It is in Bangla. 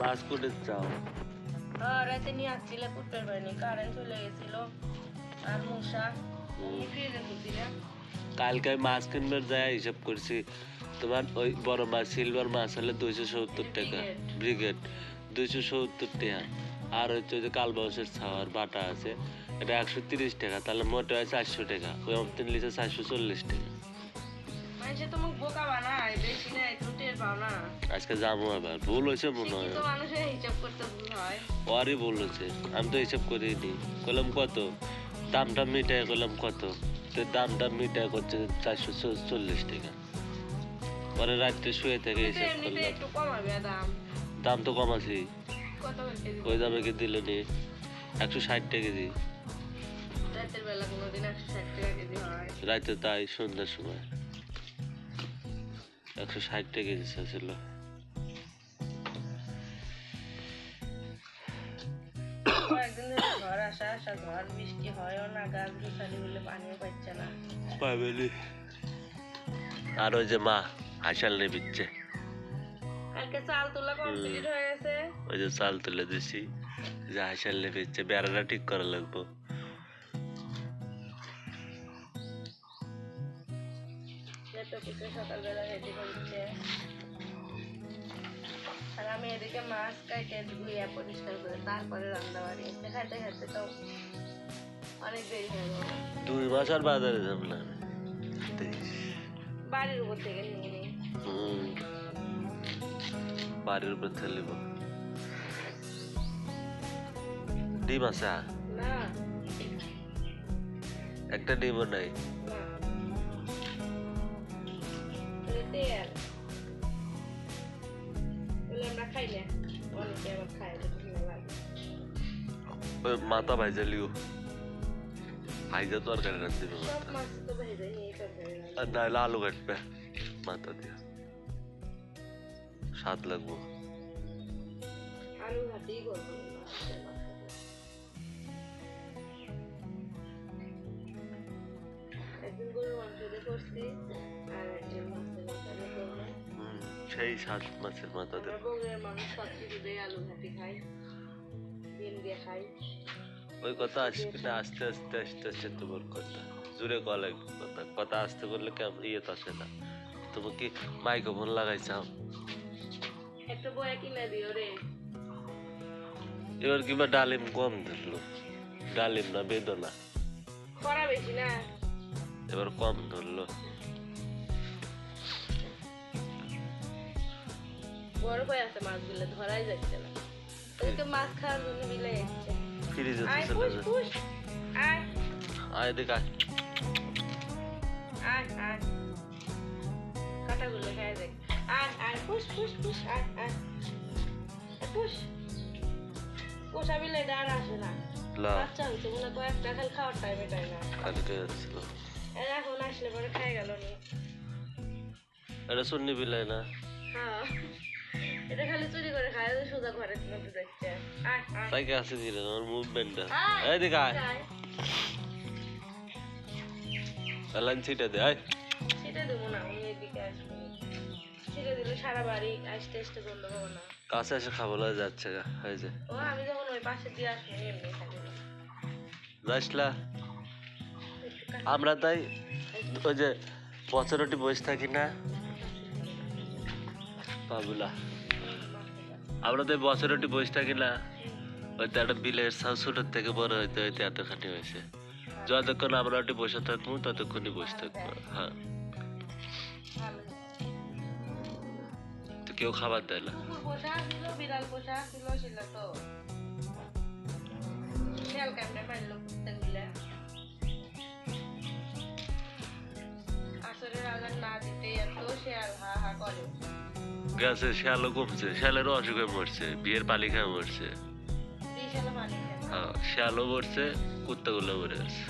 মাছ কোটে চাও রাতে নিয়ে আসছিলে কুটতে পারিনি কারেন্ট চলে গেছিল। আর মশা এমনি ফ্রিজে খুলছিলাম কালকে মাছ কিনবার যায় হিসাব করছি। তোমার ওই বড় মাছ সিলভার মাছ হলে দুইশো সত্তর টাকা। ব্রিগেড দুইশো সত্তর টাকা। আর হচ্ছে যে কালবাউসের ছাওয়ার বাটা আছে এটা একশো তিরিশ টাকা। তাহলে মোটে হয় চারশো টাকা। ওই অমতিন লিচে চারশো চল্লিশ টাকা। মানুষে তো মুখ বোকা বানায় বেশি না। না আজকে যাব আবার। ভুল হয়েছে মনে হয়। মানুষের হিসাব করতে ভুল হয়। ওরই ভুল হয়েছে। আমি তো হিসাব করিনি। কইলাম কত? দামটা মিটায় কইলাম কত? তো দামটা মিটায় করছে চারশো চল্লিশ টাকা। পরে রাত্রে শুয়ে থেকে হিসাব করলাম। দাম। তো করে কেজি? ওই দামে কি দিল নি? একশো ষাট টাকা কেজি হয়। রাতে তাই সন্ধ্যার সময়। একশো ষাট টাকা কেজি ছিল কয়েকদিন ঝড় আসা আসা ঝড় বৃষ্টি হয়ও না গাছ গুছালি বলে পানিও পাচ্ছে না। পাবেলি আর ওই যে মা হাসাল নেবিচ্ছে কালকে চাল তোলা কমপ্লিট হয়ে গেছে। ওই যে চাল তুলে দিছি। যে হাসাল নিয়ে নেবিচ্ছে বেড়াটা ঠিক করা লাগবো। কিছু সকালবেলা রেডি করছে আর আমি এদিকে মাছ কাটে ধুয়ে পরিষ্কার করে তারপরে রান্না বাড়ি। এসে খাইতে খাইতে তো অনেক দেরি হয়ে গেল। দুই আর বাজারে যাব না? বাড়ির উপর থেকে নিয়ে বাড়ির উপর থেলিব ডিম আছে? না। একটা ডিমও নাই? না। তেল বলে আমরা খাই না অনেকে আবার খায় মাথা ভাইজা লিও। ভাইজা তো আর কাটে রাখতে। আর নাহলে আলু কাটবে। মাথা দিয়ে। স্বাদ লাগবো। আলু ভাতেই করব। একদিন গরুর মাংস দিয়ে করছি। সেই স্বাদ মাছের মাথা দিয়ে। আমরা বগুড়ার মানুষ সব কিছু দিয়ে আলু ভাতি খাই ডিম দিয়ে খাই। ওই কথা আসবে না আস্তে আস্তে আস্তে আস্তে তোমার কথা। জুড়ে কল কথা কথা আস্তে করলে কেমন ইয়ে তো আসে না। তুমি কি মাইক্রোফোন লাগাইছাও একটা বয়া কিনে দিও রে। এবার কিবা ডালিম কম ধরলো। ডালিম না বেদনা। করা বেশি না। এবার কম ধরলো। বড় বয় আছে মাছগুলো ধরাই যাচ্ছে না। ওদেরকে মাছ খাওয়ার জন্য বিলে যাচ্ছে। ফ্রিজে আয় পুষ যায় পুষ আয়। আয় দেখ আয়। আয় কাটাগুলো খাই দেখ। আয় আয় পুষ পুষ পুষ আয় আয়। আয়, পুষ পোষা বিলে ডান আসে না। বাচ্চা হয়েছে মনে হয় কয়েকটা খালি খাওয়ার টাইমে টাইম না কালকে যাচ্ছিল। এখন আসলে পরে খাই গেল নি। এটা শুননি বিলাই না। হ্যাঁ। এটা খালি চুরি করে খায় সোজা মধ্যে যাচ্ছে আয় তাই কাছে দিলে আমার মুভমেন্টটা এই দেখ আয়। লাইন ছিটা দে আয়। সেটা দেবো না আমি এদিকে আসব। সেটা দিলে সারা বাড়ি আসতে আসতে বন্ধ হব না। কাছে এসে খাব না যাচ্ছে গা এই ও আমি যখন ওই পাশে দিয়ে আসব এমনি খাব যাসলা আমরা তাই ওই যে বছরটি বসে থাকি না। বাবুলা আমরা তো বছরটি বসে থাকি না হয়তো একটা বিলের সাউ থেকে বড় হইতে হইতে এতখানি হয়েছে। যতক্ষণ আমরা ওটি বসে থাকব, ততক্ষণই বসে থাকব। হ্যাঁ। তো কেউ খাবার দেয় না। তো আসরের আগান না দিতে এত শেয়াল হা হা করে। গাছে শ্যালও কমছে শ্যালেরও অসুখে মরছে বিয়ের পালি খায় মরছে হ্যাঁ শ্যালও মরছে কুত্তাগুলো মরে আছে